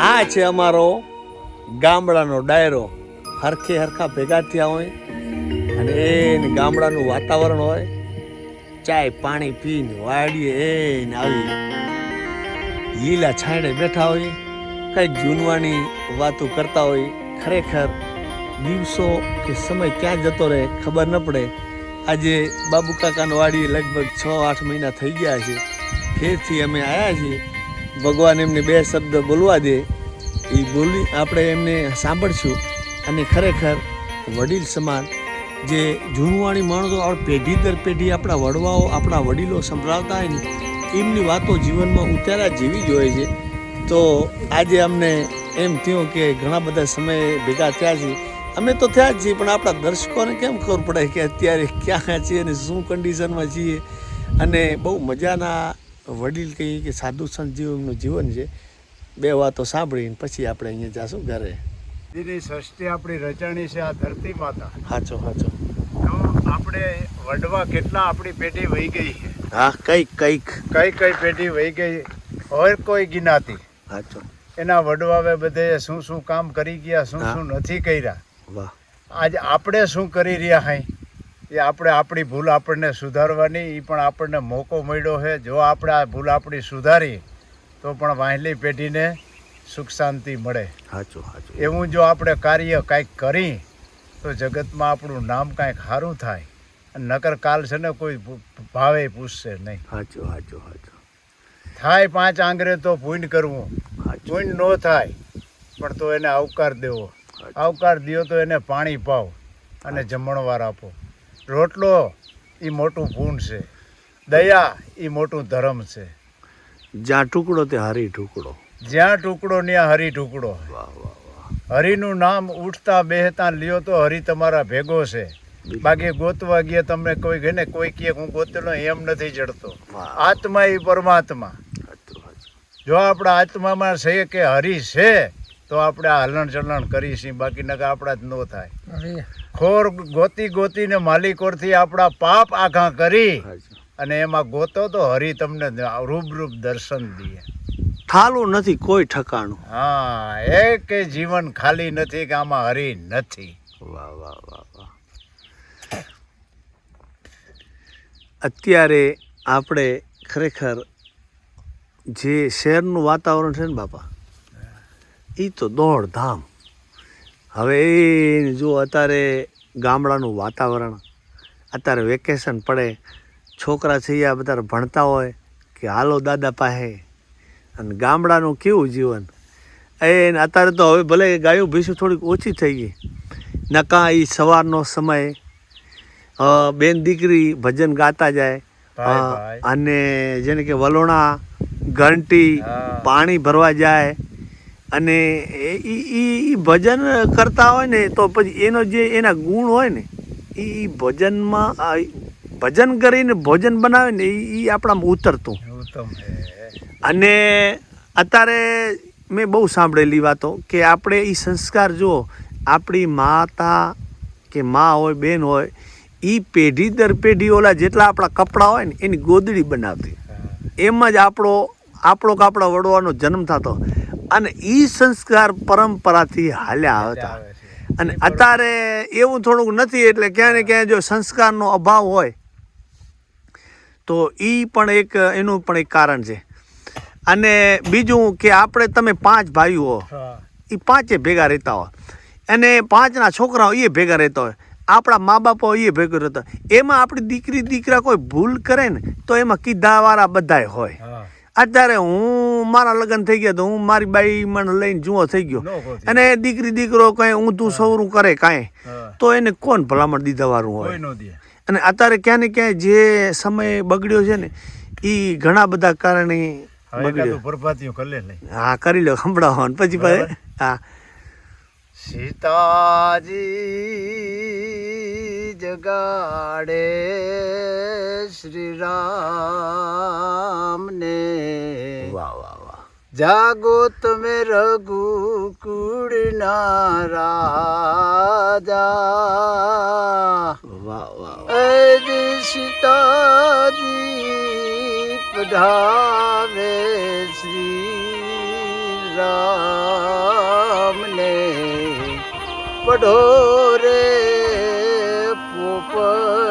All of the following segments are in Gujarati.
આ છે અમારો ગામડાનો ડાયરો. હરખે હરખા ભેગા થયા હોય અને એને ગામડાનું વાતાવરણ હોય. ચાય પાણી પીને વાડીએ એને આવી લીલા છાંયડે બેઠા હોય. કંઈક જૂનવાની વાતો કરતા હોય. ખરેખર દિવસો કે સમય ક્યાં જતો રહે ખબર ન પડે. આજે બાબુ કાકાની વાડી લગભગ છ આઠ મહિના થઈ ગયા છે. ફેરથી અમે આવ્યા છીએ. ભગવાન એમને બે શબ્દ બોલવા દે, એ બોલી આપણે એમને સાંભળશું. અને ખરેખર વડીલ સમાન, જે જૂનવાણી માણસો આપણે પેઢી દર પેઢી આપણા વડવાઓ, આપણા વડીલો સંભળાવતા હોય ને, એમની વાતો જીવનમાં ઉતાર્યા જેવી જ હોય છે. તો આજે અમને એમ થયું કે ઘણા બધા સમયે ભેગા થયા છે અમે તો થયા જ છીએ, પણ આપણા દર્શકોને કેમ ખબર પડે કે અત્યારે ક્યાં છીએ અને શું કન્ડિશનમાં છીએ? અને બહુ મજાના વડીલ કહીએ કે સાધુ સંત જીવનનું જીવન છે. બે વાતો સાંભળીને પછી આપણે અહીંયા જાશું ઘરે. દીદી સૃષ્ટિ આપણી રચાણી છે આ ધરતી માતા. હાચો હાચો. તો આપણે વડવા કેટલા આપણી પેઢી વહી ગઈ છે? હા કઈ કઈ કઈ કઈ પેઢી વહી ગઈ? હોય કોઈ ગિનાતી. હાચો. એના વડવાવે બધે શું શું કામ કરી ગયા શું શું નથી કર્યા? વાહ. આજ આપણે શું કરી રહ્યા હાઈ? એ આપણે આપણી ભૂલ આપણને સુધારવાની એ પણ આપણને મોકો મળ્યો છે. જો આપણે આ ભૂલ આપણી સુધારી તો પણ વાહલી પેઢીને સુખ શાંતિ મળે. સાચું સાચું એવું જો આપણે કાર્ય કાંઈક કરી તો જગતમાં આપણું નામ કાંઈક સારું થાય. અને નકર કાલ છે ને કોઈ ભાવે પૂછશે નહીં. સાચું સાચું સાચું થાય પાંચ આંગરે તો પૂન કરવું. પૂન ન થાય પણ તો એને આવકાર દેવો. આવકાર દો તો એને પાણી પાવ અને જમણવાર આપો. રોટલો એ મોટું પૂન છે. દયા એ મોટું ધર્મ છે. જ્યાં ટુકડો તે હરી ટુકડો. જ્યાં ટુકડો ત્યાં હરી ટુકડો. હરિનું નામ ઉઠતા બેહતા લ્યો તો હરિ તમારા ભેગો છે. બાકી ગોતવા ગયા તમને કોઈ ગઈને કોઈ કહે હું ગોતેલો એમ નથી જડતો. આત્મા એ પરમાત્મા. જો આપણા આત્મામાં છે કે હરિ છે તો આપણે આ હલણ ચલણ કરીશું બાકી નકા આપણા જ ન થાય. ખોર ગોતી ગોતીને માલિકોરથી આપણા પાપ આખા કરી અને એમાં ગોતો તો હરિ તમને રૂબરૂપ દર્શન દે થાલું નથી કોઈ ઠકાણું. હા એક જીવન ખાલી નથી કે આમાં હરિ નથી. વાહ વાહ વાહ વાહ. અત્યારે આપણે ખરેખર જે શહેરનું વાતાવરણ છે ને બાપા એ તો દોડધામ. હવે એ જો અત્યારે ગામડાનું વાતાવરણ અત્યારે વેકેશન પડે છોકરા છે આ બધા ભણતા હોય કે હાલો દાદા પાસે. અને ગામડાનું કેવું જીવન? એ અત્યારે તો હવે ભલે ગાયું ભીસું થોડીક ઓછી થઈ ગઈ. નકા એ સવારનો સમય બેન દીકરી ભજન ગાતા જાય અને જેને કે વલોણા ઘંટી પાણી ભરવા જાય અને એ ભજન કરતા હોય ને તો પછી એનો જે એના ગુણ હોય ને એ ભજનમાં ભજન કરીને ભોજન બનાવે ને એ આપણામાં ઉતરતું. અને અત્યારે મેં બહુ સાંભળેલી વાતો કે આપણે એ સંસ્કાર જો આપણી માતા કે મા હોય બેન હોય એ પેઢી દર પેઢી ઓલા જેટલા આપણા કપડાં હોય ને એની ગોદડી બનાવતી. એમ જ આપણો આપણો કાપડા વડવાનો જન્મ થતો. અને એ સંસ્કાર પરંપરાથી હાલ્યા હતા. અને અત્યારે એવું થોડુંક નથી એટલે ક્યાં ને ક્યાં જો સંસ્કારનો અભાવ હોય તો એ પણ એક એનું પણ એક કારણ છે. અને બીજું કે આપણે તમે પાંચ ભાઈઓ એ પાંચે ભેગા રહેતા હોય. અને પાંચના છોકરાઓ એ ભેગા રહેતા હોય. આપણા મા બાપો એ ભેગા રહેતા હોય. એમાં આપણી દીકરી દીકરા કોઈ ભૂલ કરે ને તો એમાં કીધાવાળા બધાય હોય. અત્યારે હું મારા લગ્ન થઈ ગયા તો હું મારી બાઈ મને લઈને જુઓ થઈ ગયો. અને દીકરી દીકરો કઈ ઊંધું સવરું કરે કાંઈ તો એને કોણ ભલામણ દીધા વાળું હોય અને અત્યારે ક્યાં ને ક્યાંય જે સમય બગડ્યો છે ને એ ઘણા બધા કારણે હા કરી લો સંભળાવો. પછી. હા. સીતાજી જગાડે શ્રી રામ ને વાહ વાહ વાહ. જાગો તમે રઘુકુળ ના રાજા. વાહ વાહ સીતાજી પધાવે શ્રી રામ ને પઢો રે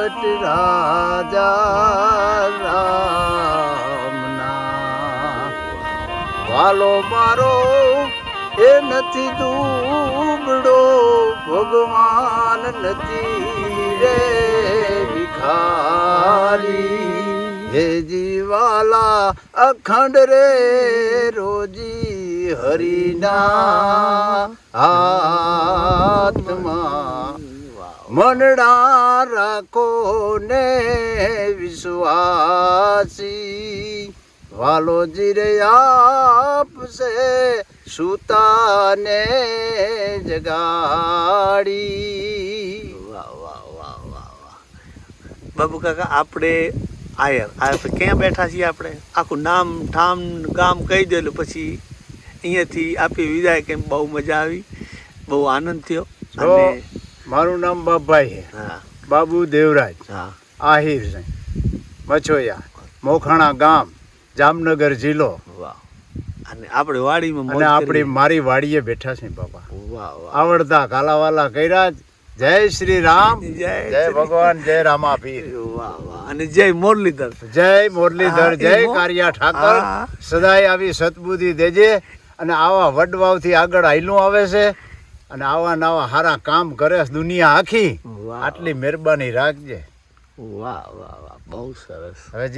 પોપટ રાજા રામના. વાલો મારો, એ નથી દુબડો ભગવાન નથી રે ભિખારી. હે જીવાલા, અખંડ રે રોજી હરિના. આત્મા મનડા રાખો ને વિશ્વાસી? વાલોજી જીરે આપશે સુતાને જગાડી. વાહ વાહ વાહ વાહ વાહ. બાબુ કાકા આપણે આયર આ ક્યાં બેઠા છીએ આપણે? આખું નામ ઠામ ગામ કહી દેલું પછી અહીંયાથી આપી વિદાય કેમ? બહુ મજા આવી બહુ આનંદ થયો. અને મારું નામ બાપભાઈ છે હા. બાબુ દેવરાજ. હા. આહિર છે. મછોયા મોખાણા ગામ જામનગર જિલ્લો. વાહ. અને આપણે વાડીમાં અને આપણી મારી વાડીએ બેઠા છે બાપા આવડતા કાલાવાલા કર્યા જય શ્રી રામ. જય જય ભગવાન જય રામાપીર. વાહ વાહ. અને જય મુરલીધર. જય મુરલીધર જય કારિયા ઠાકર. સદાય આવી સતબુદ્ધિ દેજે. અને આવા વડવાવથી આગળ હાયલું આવે છે. અને આવા નવા સારા કામ કરે દુનિયા આખી આટલી મહેરબાની રાખજે. વાહ વાહ વાહ બહુ સરસ. હવે